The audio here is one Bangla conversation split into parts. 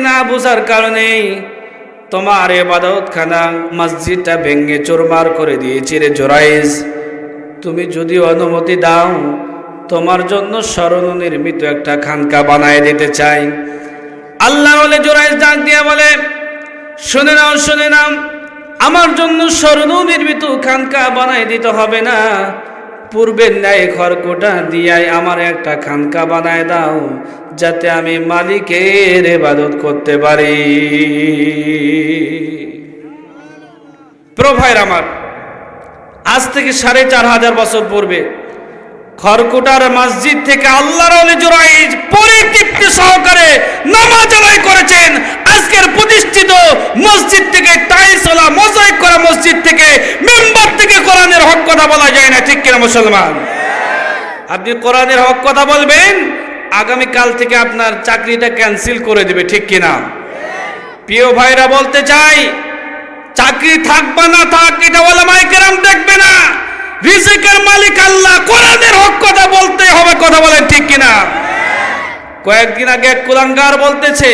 না বোঝার কারণেই তোমার এবাদত খানা মসজিদটা ভেঙে চোরমার করে দিয়েছি রে জোরাইজ তুমি যদি অনুমতি দাও, তোমার জন্য স্মরণ নির্মিত একটা খানকা বানায় দিতে চাই। আল্লাহ বলে জোরাইজ ডাক দিয়ে বলে, শুনে নাও শুনে নাও, আমার জন্য স্মরণ নির্মিত খানকা বানায় দিতে হবে না। পূর্বের ন্যায় খড়কোটা দিয়াই আমার একটা খানকা বানায় দাও। যাতে আমি মালিকের এবাদত করতে পারি। প্রভাইর আমার, আজ থেকে সাড়ে চার হাজার বছর পূর্বে খড়কুটার মসজিদ থেকে আল্লাহর জোরাইজ পরিতৃপ্তি সহকারে নামাজ আদায় করেছেন। আজকের প্রতিষ্ঠিত মসজিদ থেকে টাইলস ওলা মোজাইক করা মসজিদ থেকে মেম্বার থেকে কোরআনের হক কথা বলা যায় না, ঠিক কিনা মুসলমান? আপনি কোরআনের হক কথা বলবেন? আগামী কাল থেকে আপনার চাকরিটা ক্যান্সেল করে দেবে, ঠিক কিনা? প্রিয় ভাইরা, বলতে চাই, চাকরি থাকবে না থাক, এটা ওলামায়ে কেরাম দেখবে না। রিজিকের মালিক আল্লাহ কোরআনের হক কথা বলতে হবে, কথা বলেন ঠিক কিনা? কয়েকদিন আগে এক কুলাঙ্গার বলতেছে,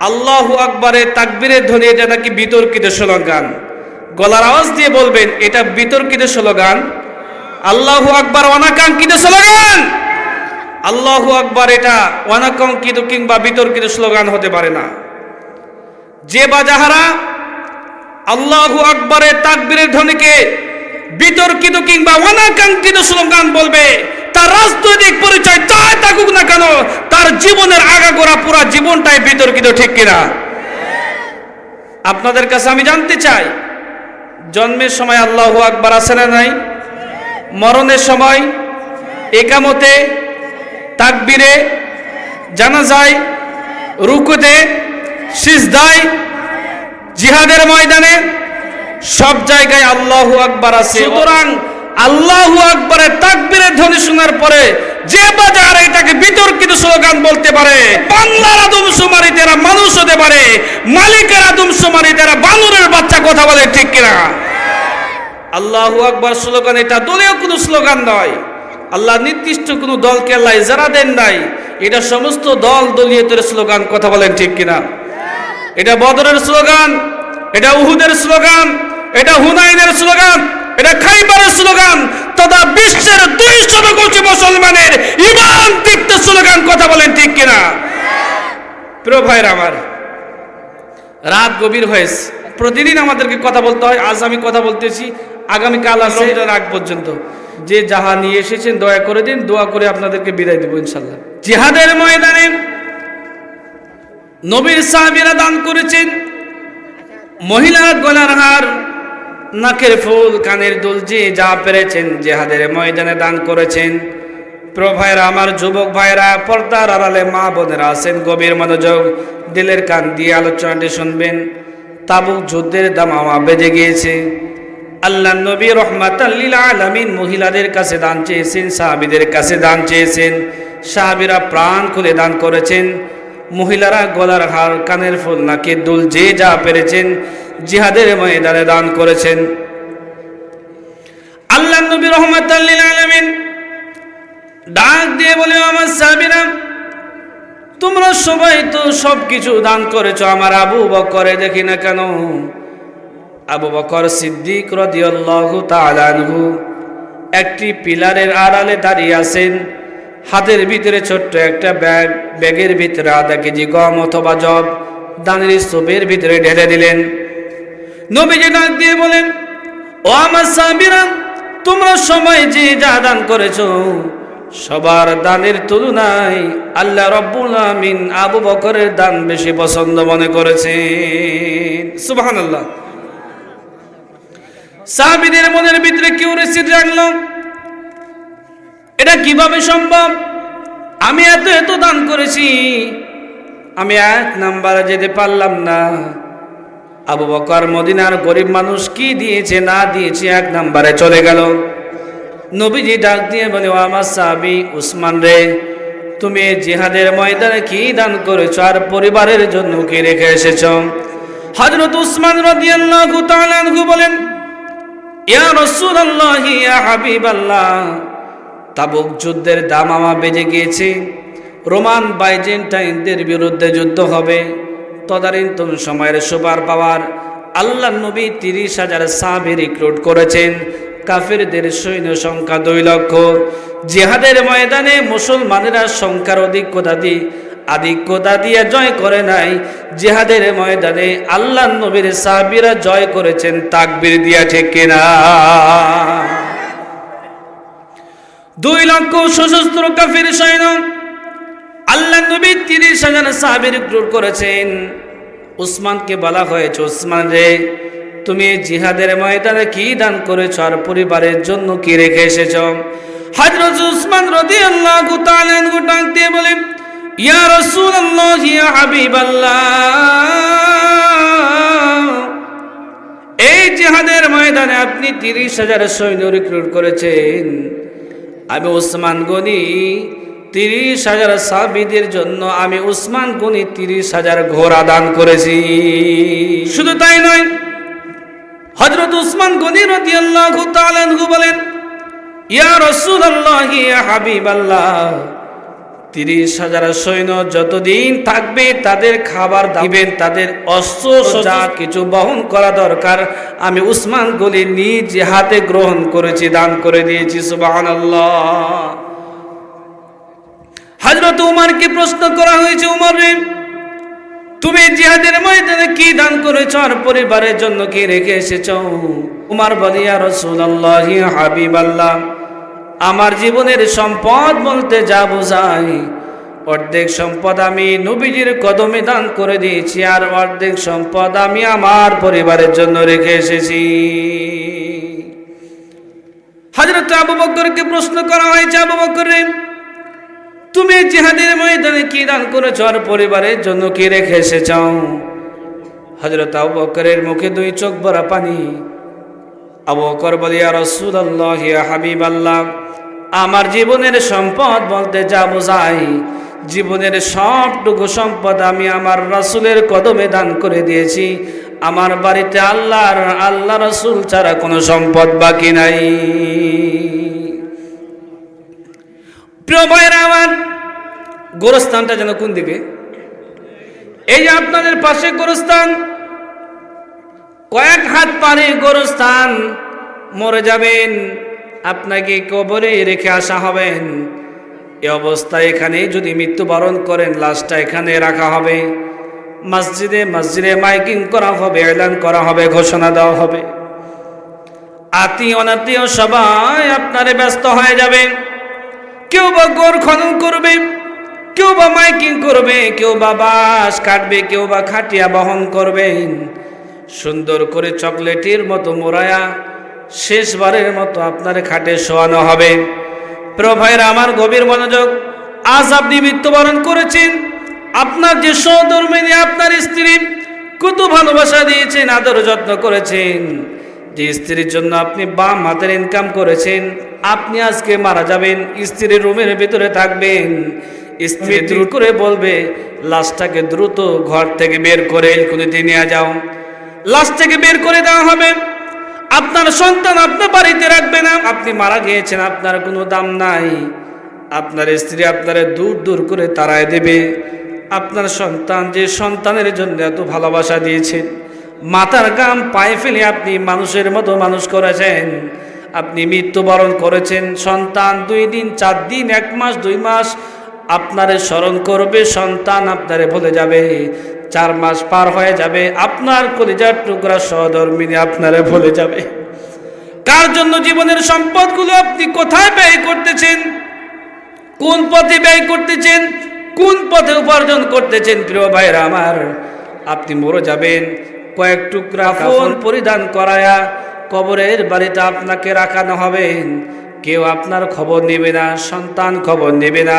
আল্লাহু আকবারে তাকবীরের ধ্বনি, এটা নাকি বিতর্কিত স্লোগান? গলার আওয়াজ দিয়ে বলবেন, এটা বিতর্কিত স্লোগান। আল্লাহু আকবার অনাকাঙ্ক্ষিত স্লোগান। আল্লাহু আকবার এটা অনাকাঙ্ক্ষিত কিংবা বিতর্কিত স্লোগান হতে পারে না। যে বা যাহারা আল্লাহু আকবরের তাকবীরের ধ্বনিকে বিতর্কিত কিংবা অনাকাঙ্ক্ষিত স্লোগান বলবে, তার রাজনৈতিক পরিচয় চায় থাকুক না কেন, তার জীবনের আগাগোড়া পুরা জীবনটাই বিতর্কিত, ঠিক কিনা? আপনাদের কাছে আমি জানতে চাই, জন্মের সময় আল্লাহু আকবার আছে না নাই? মরণের সময়? একামতে তাকবীরে জানাজায়, রুকুতে, সিজদায়, জিহাদের ময়দানে সব জায়গায় আল্লাহু আকবার আছে। সুতরাং আল্লাহু আকবরের তাকবীরের ধ্বনি শোনার পরে যে বাজার এটাকে বিতর্কিত স্লোগান বলতে পারে, বাংলার আদম সুমারি তারা মানুষ হতে পারে, মালিকের আদম সুমারি তারা বানরের বাচ্চা কথা বলে, ঠিক কিনা? আল্লাহু আকবার স্লোগান, এটা দলীয় কোনো স্লোগান নয়। আল্লাহ নির্দিষ্ট কোনো দলকে আল্লাহ যারা দেন নাই। এটা সমস্ত দল দলীয়তের স্লোগান, কথা বলেন ঠিক কিনা? এটা বদরের স্লোগান, এটা উহুদের স্লোগান, এটা হুনাইনের স্লোগান, এটা খাইবারের স্লোগান, তথা বিশ্বের দুই শত কোটি মুসলমানের ইমান দীপ্ত স্লোগান, কথা বলেন ঠিক কিনা? প্রিয় ভাইর আমার, রাত গভীর হয়েছে। প্রতিদিন আমাদেরকে কথা বলতে হয়, আজ আমি কথা বলতেছি আগামী কাল আছে রাগ পর্যন্ত। যে যাহা নিয়ে এসেছেন, দয়া করে দিন, দোয়া করে আপনাদেরকে বিদায় দেবো ইনশাল্লাহ। জিহাদের ময়দানে নবীর সাহাবীরা দান করেছেন মহিলা গলার হার, নাকের ফুল, কানের দুল, যে যা পেরেছেন জেহাদের ময়দানে দান করেছেন। প্রভাইরা আমার যুবক ভাইরা পর্দার আড়ালে মা বোনেরা আছেন, গভীর মনোযোগ, দিলের কান দিয়ে আলোচনাটি শুনবেন। তাবুক যুদ্ধের দামামা বেজে গিয়েছে। আল্লাহ নবী রহমাত আলমিন মহিলাদের কাছে দান চেয়েছেন, সাহাবিদের কাছে দান চেয়েছেন, সাহাবিরা প্রাণ খুলে দান করেছেন, মহিলারা গলার হার, কানের ফুল, নাকি দুল, যে যা পেরেছেন জিহাদের ময়দানে দান করেছেন। আল্লাহ নবী রহমত আলমিন ডাক দিয়ে বলে আমার সাবিরা তোমরা সবাই তো সব কিছু দান করেছ, আমার আবু বকরে দেখি না কেন? আবু বকর সিদ্দিক একটি পিলারের আড়ালে দাঁড়িয়ে আছেন। হাতের ভিতরে ছোট্ট একটা ব্যাগ, ব্যাগের ভিতরে আধা কেজি গম অথবা জব, দানের স্তূপের ভিতরে ঢেলে দিলেন। নবীজি ডাক দিয়ে বলেন, ও আমার সাবিরা তোমরা সময় যে যা দান করেছ, সবার দানের তুলনায় আল্লাহ রব্বুল আমিন আবু বকরের দান বেশি পছন্দ মনে করেছেন। সুবহানাল্লাহ। সাহাবীদের মনের ভিতরে কেউ রেসিড রাখল? এটা কীভাবে সম্ভব? আমি এত এত দান করেছি, আমি এক নাম্বারে যেতে পারলাম না। আবু বকর মদিনার গরিব মানুষ কি দিয়েছে, না দিয়েছে, এক নাম্বারে চলে গেল। নবীজি ডাক দিয়ে বলে আমার সাহাবি, উসমান রে, তুমি জিহাদের ময়দানে কি দান করেছ আর পরিবারের জন্য কি রেখে এসেছ? হজরত উসমান রাদিয়াল্লাহু তাআলা বলেন ইয়া রাসূলুল্লাহ, ইয়া হাবিবাল্লাহ। তাবুক যুদ্ধের দামামা বেজে গিয়েছে। রোমান বাইজেন্টাইনদের বিরুদ্ধে যুদ্ধ হবে। তদানীন্তন সময়ের সুপার পাওয়ার আল্লাহ নবী তিরিশ হাজার সাহাবি রিক্রুট করেছেন। কাফেরদের সৈন্য সংখ্যা দুই লক্ষ। জিহাদের ময়দানে মুসলমানেরা সংখ্যার অধিকতা দিয়ে আধিক্যতা দিয়ে জয় করে নাই। জিহাদের ময়দানে আল্লাহ নবীর সাহাবিরা জয় করেছেন, তাকবির দিয়া ঠিক কিনা? দুই লক্ষ সশস্ত্র কাফির সৈন্য আল্লাহ নবী তিরিশ হাজার সাহাবির রিক্রুট করেছেন। উসমানকে বলা হয়েছে, উসমান রে, তুমি জিহাদের ময়দানে কি দান করেছ আর পরিবারের জন্য কি রেখে এসেছ? হযরত উসমান রাদিয়াল্লাহু তাআলা ডাক দিয়ে বলেন ইয়া রাসূলুল্লাহ ইয়া হাবিবাল্লাহ। এই জিহাদের ময়দানে আপনি তিরিশ হাজার সৈন্য রিক্রুট করেছেন। আমি উসমান গনি, তিরিশ হাজার সাবিদের জন্য আমি উসমান গনি তিরিশ হাজার ঘোড়া দান করেছি। শুধু তাই নয় হজরত উসমান গনি রতি আল্লাহ বলেন, ইয়া রসুল ইয়া হাবিব আল্লাহ তিরিশ হাজার সৈন্য যতদিন থাকবে তাদের খাবার দিবেন তাদের অস্ত্র যা কিছু বহন করা দরকার আমি উসমান গলি নিজ হাতে গ্রহণ করেছি দান করে দিয়েছি সুবাহান হজরত উমারকে প্রশ্ন করা হয়েছে উমর তুমি জিহাদের ময়দানে কি দান করেছ আর পরিবারের জন্য কি রেখে এসেছ? উমার বলিয়া রসুল আল্লাহ হাবিব আল্লাহ আমার জীবনের সম্পদ বলতে যা বোঝাই অর্ধেক সম্পদ আমি নবীজির কদমে দান করে দিয়েছি আর অর্ধেক সম্পদ আমি আমার পরিবারের জন্য রেখে এসেছি। হাজরত আবু বকরকে প্রশ্ন করা হয়েছে, আবু বকরের তুমি জিহাদের ময়দানে কি দান করেছ আর পরিবারের জন্য কি রেখে এসেছ? হজরত আবু বকরের মুখে দুই চোখ ভরা পানি। আবু বকর বলিয়া রসুল আল্লাহ হাবিব আল্লাহ আমার জীবনের সম্পদ বলতে যা বোঝাই জীবনের সবটুকু সম্পদ আমি আমার রাসুলের কদমে দান করে দিয়েছি। আমার বাড়িতে আল্লাহর, আল্লাহ রসুল ছাড়া কোনো সম্পদ বাকি নাই। প্রিয় ভাইরা আমার, গোরস্থানটা যেন কোন দিকে? এই যে আপনাদের পাশে গোরস্থান, কয়েক হাত পারে গোরস্থান, মরে যাবেন। আপনাকে কবরে রেখে আসা হবেন এ অবস্থায় এখানে যদি মৃত্যুবরণ করেন, লাশটা এখানে রাখা হবে। মসজিদে মসজিদে মাইকিং করা হবে, এলান করা হবে, ঘোষণা দেওয়া হবে। আত্মীয় অনাত্মীয় সবাই আপনারে ব্যস্ত হয়ে যাবে। কেউ বা গোর খনন করবে, কেউ বা মাইকিং করবে, কেউ বা বাস কাটবে, কেউ বা খাটিয়া বহন করবেন। সুন্দর করে চকলেটের মতো মোড়ায়া শেষবারের মতো আপনার খাটে শোয়ানো হবে। প্রিয় ভাইয়ের আমার গভীর মনোযোগ আজ আপনি মৃত্যুবরণ করেছেন। আপনার যে সহধর্মিনী আপনার স্ত্রী কত ভালোবাসা দিয়েছেন আদর যত্ন করেছেন। যে স্ত্রীর জন্য আপনি বাম হাতের ইনকাম করেছেন আপনি আজকে মারা যাবেন স্ত্রীর রুমের ভিতরে থাকবেন। স্ত্রী দ্রুত করে বলবে লাশটাকে দ্রুত ঘর থেকে বের করে এলকুনিতে নিয়ে যাও। লাশ থেকে বের করে দেওয়া হবে। আপনার সন্তান আপনার বাড়িতে রাখবে না আপনি মারা গিয়েছেন, আপনার কোনো দাম নাই। আপনার স্ত্রী আপনারে দূর দূর করে তাড়ায় দেবে। আপনার সন্তান যে সন্তানের জন্য এত ভালোবাসা দিয়েছেন মাথার গাম পায়ে ফেলে আপনি মানুষের মতো মানুষ করেছেন, আপনি মৃত্যুবরণ করেছেন, সন্তান দুই দিন, চার দিন, এক মাস, দুই মাস, আপনারে স্মরণ করবে, সন্তান আপনারে ভুলে যাবে। চার মাস পার হয়ে যাবে আপনার কলিজার টুকরা সহধর্মিনী আপনারে ভুলে যাবে। কার জন্য জীবনের সম্পদগুলো আপনি কোথায় ব্যয় করতেছেন? কোন পথে ব্যয় করতেছেন? কোন পথে উপার্জন করতেছেন? প্রিয় ভাইরা আমার আপনি মরে যাবেন। কয়েক টুকরা ফোন পরিধান করায়া কবরের বাড়িতে আপনাকে রাখানো হবে। কেউ আপনার খবর নেবে না, সন্তান খবর নেবে না,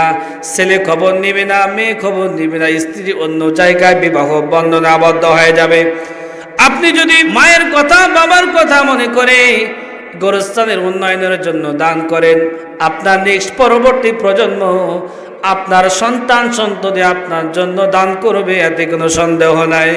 ছেলে খবর নেবে না, মেয়ে খবর নেবে না, স্ত্রী অন্য জায়গায় বিবাহ বন্ধনে আবদ্ধ হয়ে যাবে। আপনি যদি মায়ের কথা, বাবার কথা মনে করে গোরস্থানের উন্নয়নের জন্য দান করেন, আপনার নেক্সট পরবর্তী প্রজন্ম আপনার সন্তান সন্ততি আপনার জন্য দান করবে, এতে কোনো সন্দেহ নাই।